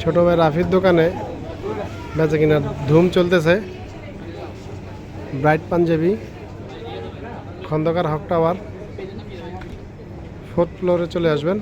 ছোট ভাই রাফির দোকানে বেচা কিনা ধুম চলতেছে। Bright Punjabi, Khondokar Haque tower, fourth ফ্লোরে চলে আসবেন।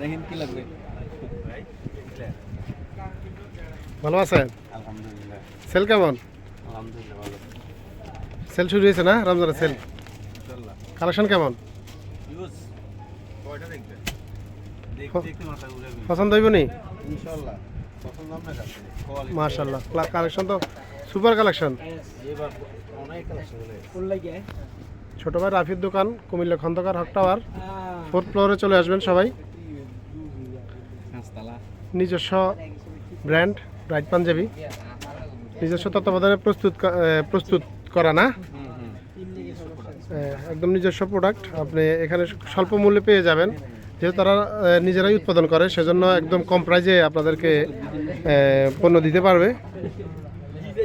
দেখেন কি লাগবে ভালো আছেন? আলহামদুলিল্লাহ সেল কেমন? আলহামদুলিল্লাহ ভালো সেল শুরু হয়েছে না? রমজানের সেল? কালেকশন কেমন? পছন্দ হইব নি? ইনশাল্লাহ। মাশাল্লাহ কালেকশন তো সুপার কালেকশন ছোট ভাই রাফির দোকান কুমিল্লা খন্দকার হক টাওয়ার ফোর্থ ফ্লোরে চলে আসবেন সবাই। নিজস্ব ব্র্যান্ড ব্রাইট পাঞ্জাবি নিজস্ব তত্ত্বাবধানে প্রস্তুত প্রস্তুত করা না? একদম নিজস্ব প্রোডাক্ট আপনি এখানে স্বল্প মূল্যে পেয়ে যাবেন। যেহেতু তারা নিজেরাই উৎপাদন করে, সেজন্য একদম কম প্রাইজে আপনাদেরকে পণ্য দিতে পারবে।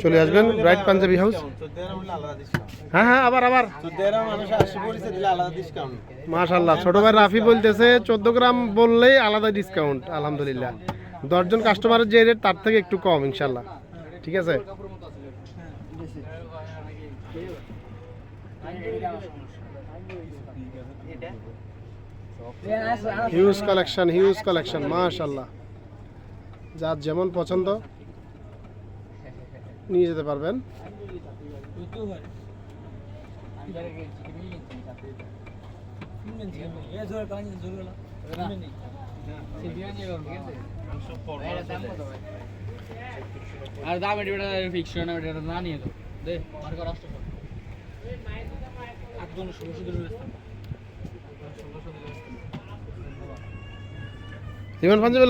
চলে আসবেন ব্রাইট পাঞ্জাবি হাউস হ্যাঁ হ্যাঁ আবার আবার। মাশাল্লাহ ছোট ভাই রাফি বলতেছে, চোদ্দ গ্রাম বললেই আলাদা ডিসকাউন্ট আলহামদুলিল্লাহ। দশজন কাস্টমারের যে রেট তার থেকে একটু কম ইনশাল্লাহ ঠিক আছে? হিউজ কালেকশন হিউজ কালেকশন মাশাল্লাহ যার যেমন পছন্দ নিয়ে যেতে পারবেন। আর দাম এটা ফিক্সড না এটা না নিয়ে তো দে মার কর। আসতো একদম ষোলো শুধু ইমান পাঞ্জাবি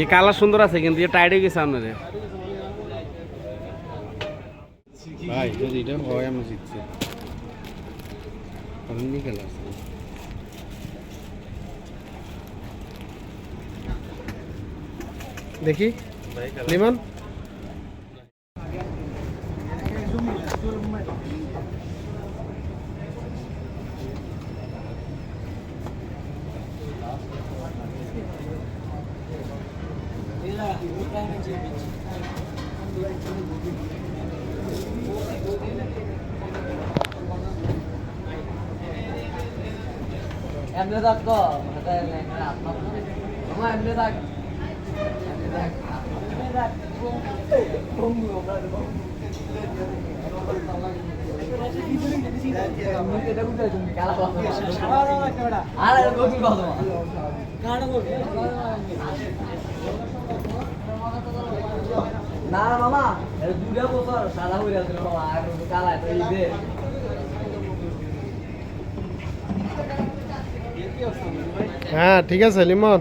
এই কালার সুন্দর আছে কিন্তু এ টাইট হয়ে গেছে আপনাদের। ভাই যদি এটা হয় আমি জিতছি। অমনি কালার আছে। দেখি। লিমন? এমনি থাক তো আমার এমনি থাক। আরে না, মামা দুটা বছর সাদা হয়ে আছে মামা আর কালায় তো এই যে হ্যাঁ ঠিক আছে, লিমন।